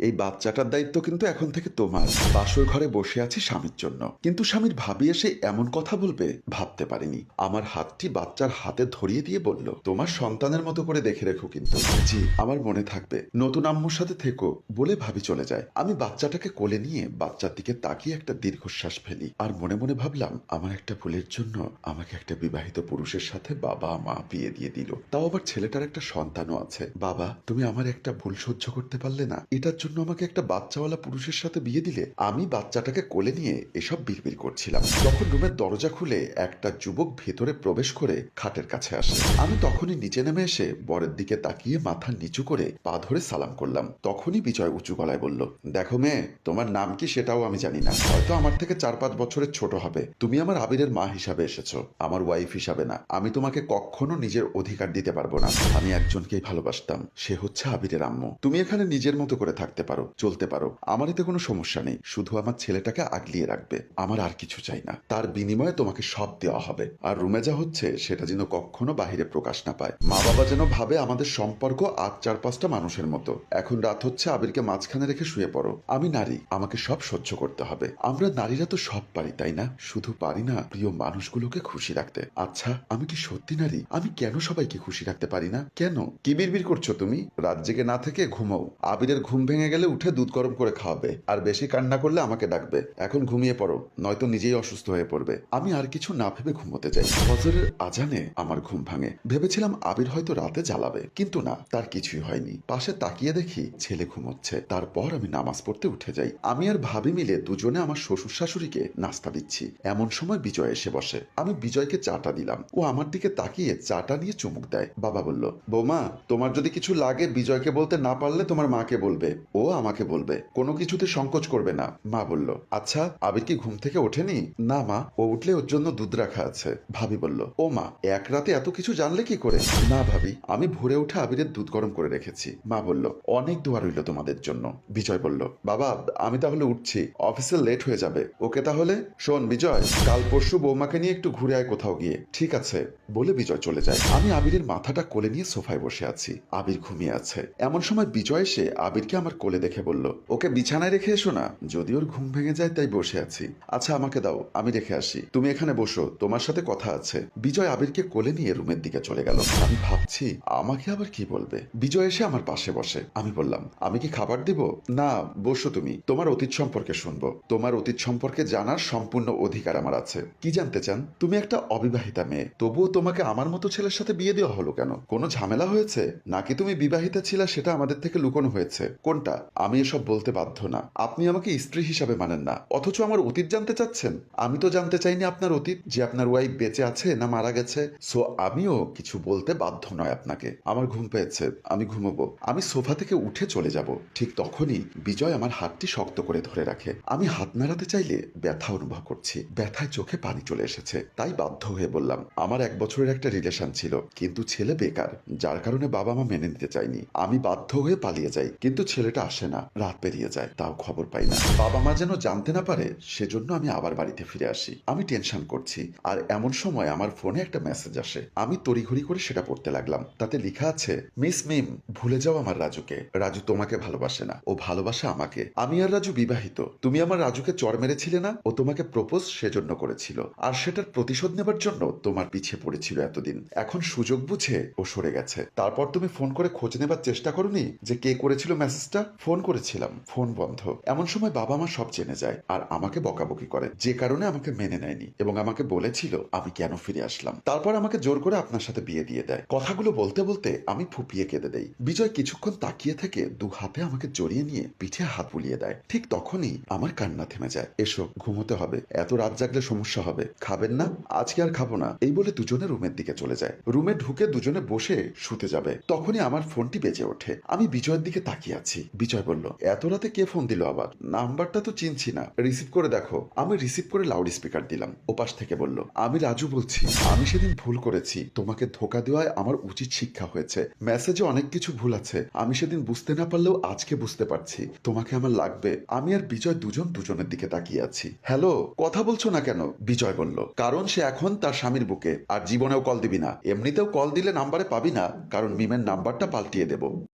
এই বাচ্চাটার দায়িত্ব কিন্তু এখন থেকে তোমার। বাসর ঘরে বসে আছি স্বামীর জন্য। কিন্তু স্বামীর ভাবি এসে এমন কথা বলবে, ভাবতে পারিনি। আমার হাতটি বাচ্চার হাতে ধরিয়ে দিয়ে বলল, তোমার সন্তানের মতো করে দেখে রেখো কিন্তু। জি, আমার মনে থাকবে। নতুন আম্মুর সাথে থেকো, বলে ভাবি চলে যায়। আমি বাচ্চাটাকে কোলে নিয়ে বাচ্চার দিকে তাকিয়ে একটা দীর্ঘশ্বাস ফেলি আর মনে মনে ভাবলাম, আমার একটা ভুলের জন্য আমাকে একটা বিবাহিত পুরুষের সাথে বাবা, মা বিয়ে দিয়ে দিল। তাও আবার ছেলেটার একটা সন্তানও আছে। বাবা, তুমি আমার একটা ভুল সহ্য করতে পারলে না। এটার জন্য আমাকে একটা বাচ্চাওয়ালা পুরুষের সাথে বিয়ে দিলে আমি বাচ্চাটাকে কোলে নিয়ে এসব বিড়বিড় করছিলাম। যখন রুমের দরজা খুলে একটা যুবক ভেতরে প্রবেশ করে খাটের কাছে আসে। আমি তখনই নিচে নেমে এসে বরের দিকে তাকিয়ে মাথা নিচু করে পা ধরে সালাম করলাম। তখনই বিজয় উঁচু গলায় বলল, দেখো মেয়ে, তোমার নাম কি সেটাও আমি জানি না। হয়তো আমার থেকে চার পাঁচ বছরের ছোট হবে। তুমি আমার আবিরের মা হিসাবে এসেছ। আমার ওয়াইফ হিসাবে না। আমি তোমাকে কখনো নিজের অধিকার দিতে পারব না। আমি একজনকেই ভালোবাসতাম। সে হচ্ছে আবিরের আম্মু। তুমি এখানে নিজের মতো করে থাকতে পারো, চলতে পারো। আমার এতে কোনো সমস্যা নেই। শুধু আমার ছেলেটাকে আগলিয়ে রাখবে। আমার আর কিছু চাই না। তার বিনিময়ে তোমাকে সব দেওয়া হবে। আর রুমে যা হচ্ছে, সেটা যেন কখনো বাহিরে প্রকাশ না পায়। মা বাবা যেন ভাবে আমাদের সম্পর্ক আজ চার পাঁচটা মানুষের মতো। এখন রাত হচ্ছে, আবিরকে মাঝখানে রেখে শুয়ে পড়ো। আমি নারী, আমাকে সব সহ্য করতে হবে। আমরা নারীরা তো সব পারি, তাই না? শুধু পারি না, প্রিয় মানুষগুলোকে খুশি রাখতে। আচ্ছা আমি কি সত্যি নারী? আমি কেন সবাইকে খুশি রাখতে পারি না? কেন? কি বিড়বিড় করছ তুমি? রাত জেগে না থেকে ঘুমাও। আবিরের ঘুম ভেঙে গেলে উঠে দুধ গরম করে খাওয়াবে আর বেশি কান্না করলে আমাকে ডাকবে। এখন ঘুমিয়ে পড়ো, নয়তো নিজেই অসুস্থ হয়ে পড়বে। আমি আর কিছু না ভেবে ঘুমোতে যাই ফজরের আজানে আমার ঘুম ভাঙে। ভেবেছিলাম আবির হয়তো রাতে জ্বালাবে, কিন্তু না, তার কিছুই হয়নি। পাশে তাকিয়ে দেখি ছেলে ঘুমোচ্ছে। তারপর আমি নামাজ পড়তে উঠে যাই। আমি আর ভাবি মিলে দুজনে আমার শ্বশুর শাশুড়িকে নাস্তা দিচ্ছি। এমন সময় বিজয় এসে বসে। আমি বিজয়কে চাটা দিলাম। ও আমার দিকে তাকিয়ে চাটা নিয়ে চুমুক দেয়। বাবা বলল, বৌমা, তোমার যদি কিছু লাগে, বিজয়কে বলতে না পারলে তোমার মাকে বলবে। ও আমাকে বলবে, কোনো কিছুতে সংকোচ করবে না। মা বলল আচ্ছা আবির কি ঘুম থেকে ওঠেনি? না মা, ও উঠলে ওর জন্য দুধ রাখা আছে। ভাবি বলল, ও মা, এক রাতে এত কিছু জানলে কি করে? না ভাবি, আমি ভোরে উঠে আবিরের দুধ গরম করে রেখেছি। মা বলল, অনেক দোয়া রইল তোমাদের জন্য। বিজয় বলল, বাবা, আমি তাহলে উঠছি, অফিসে লেট হয়ে যাবে। ওকে তাহলে? শোন বিজয়, কাল পরশু বৌমাকে নিয়ে একটু ঘুরে আয় কোথাও গিয়ে। ঠিক আছে। বলে বিজয় চলে যায়। আমি আবিরের মাথাটা কোলে নিয়ে সোফায় বসে আছি। আবির ঘুমিয়ে আছে। এমন সময় বিজয় এসে আবিরকে আমার কোলে দেখে বলল, ওকে বিছানায় রেখে এসো না। যদি ওর ঘুম ভেঙে যায়, তাই বসে আছি। আচ্ছা আমাকে দাও, আমি রেখে আসি। তুমি এখানে বসো, তোমার সাথে কথা আছে। বিজয় আবিরকে কোলে নিয়ে রুমের দিকে চলে গেল। আমি ভাবছি, আমাকে আবার কি বলবে? বিজয় এসে আমার পাশে বসে। আমি বললাম, আমি কি খাবার দিব? না, বসো তুমি। তোমার অতীত সম্পর্কে শুনব। তোমার অতীত সম্পর্কে জানার সম্পূর্ণ অধিকার আমার আছে। কি জানতে চান? তুমি একটা অবিবাহিতা মেয়ে। তবুও তোমাকে আমার মতো ছেলের সাথে বিয়ে দেওয়া হলো কেন? কোনো ঝামেলা হয়েছে? নাকি তুমি বিবাহিতা ছিলা সেটা আমাদের থেকে লুকোনো হয়েছে? কোনটা? আমি এসব বলতে বাধ্য না। আপনি আমাকে স্ত্রী হিসাবে মানেন না। অথচ আমার অতীত জানতে চাচ্ছেন। আমি তো জানতে চাইনি আপনার অতীত, যে আপনার ওয়াইফ বেঁচে আছে না মারা গেছে। সো আমিও কিছু বলতে বাধ্য নয় আপনাকে। আমার ঘুম পেয়েছে। আমি ঘুমোবো। আমি সোফা থেকে উঠে চলে যাব। ঠিক তখনই বিজয় আমার হাতটি শক্ত করে ধরে রাখে। আমি হাত নাড়াতে চাইলে ব্যথা অনুভব করছি। ব্যথায় চোখে পানি চলে এসেছে। তাই বাধ্য হয়ে বললাম, আমার এক বছরের একটা রিলেশন ছিল, কিন্তু ছেলে বেকার। যার কারণে বাবা মা মেনে নিতে চায়নি। আমি বাধ্য হয়ে পালিয়ে যাই। কিন্তু ছেলেটা আসে না, রাত পেরিয়ে যায়, তাও খবর পাই না। বাবা মা যেন জানতে না পারে, সেজন্য আমি আবার বাড়িতে ফিরে আসি। আমি টেনশন করছি, আর এমন সময় আমার ফোনে একটা মেসেজ আসে। আমি তড়িঘড়ি করে সেটা পড়তে লাগলাম। তাতে লেখা আছে, মিস মিম, ভুলে যাও আমার রাজুকে। রাজু তোমাকে ভালোবাসে না। ও ভালোবাসে আমাকে। আমি আর রাজু বিবাহিত। তুমি আমার রাজুকে চর মেরেছিলে না? ও তোমাকে প্রপোজ সেজন্য করেছিল। আর সেটার প্রতিশোধ নেবার জন্য তোমার পিছিয়ে পড়েছিল এতদিন। এখন সুযোগ বুঝে ও সরে গেছে। তারপর তুমি ফোন করে খোঁজ নেবার চেষ্টা করনি যে কে করেছিল মেসেজটা? ফোন করেছিলাম, ফোন বন্ধ। এমন সময় বাবা মা সব জেনে যায় আর আমাকে বকাবকি করে, যে কারণে আমাকে মেনে নেয়নি এবং আমাকে বলেছিল আমি কেন ফিরে আসলাম। তারপর আমাকে জোর করে আপনার সাথে বিয়ে দিয়ে দেয়। কথাগুলো বলতে বলতে আমি ফুপিয়ে কেঁদে দেই। বিজয় কিছুক্ষণ তাকিয়ে থেকে দু হাতে আমাকে জড়িয়ে নিয়ে পিঠে হাত বুলিয়ে দেয়। ঠিক তখনই আমার কান্না থেমে যায়। এসো, ঘুমোতে হবে। এত রাত জাগলে সমস্যা হবে। খাবেন না? আজকে আর খাব না। এই বলে দুজনে রুমের দিকে চলে যায়। রুমে ঢুকে দুজনে বসে শুতে যাবে। তখনই আমার ফোনটি বেজে ওঠে। আমি বিজয়ের দিকে তাকিয়ে আছি। বিজয় বলল, এত রাতে কে ফোন দিল আবার? নাম্বারটা তো চিনছি না। রিসিভ করে দেখো। আমি রিসিভ করে লাউড স্পিকার দিলাম ওপাশ থেকে বলল, আমি রাজু বলছি। আমি সেদিন ভুল করেছি। তোমাকে ধোকা দেওয়ায় আমার উচিত শিক্ষা হয়েছে। মেসেজে অনেক কিছু ভুল আছে। আমি সেদিন বুঝতে না পারলেও আজকে বুঝতে পারছি। তোমাকে আমার লাগবে। আমি আর বিজয় দুজন দুজনের দিকে তাকিয়ে আছি। হ্যালো, কথা বলছো না কেন? বিজয় বলল, কারণ সে এখন তার স্বামীর বুকে। আর জীবনেও কল দিবি না। এমনিতেও কল দিলে নাম্বারে পাবি না। কারণ মিমের নাম্বারটা পাল্টিয়ে দেবো।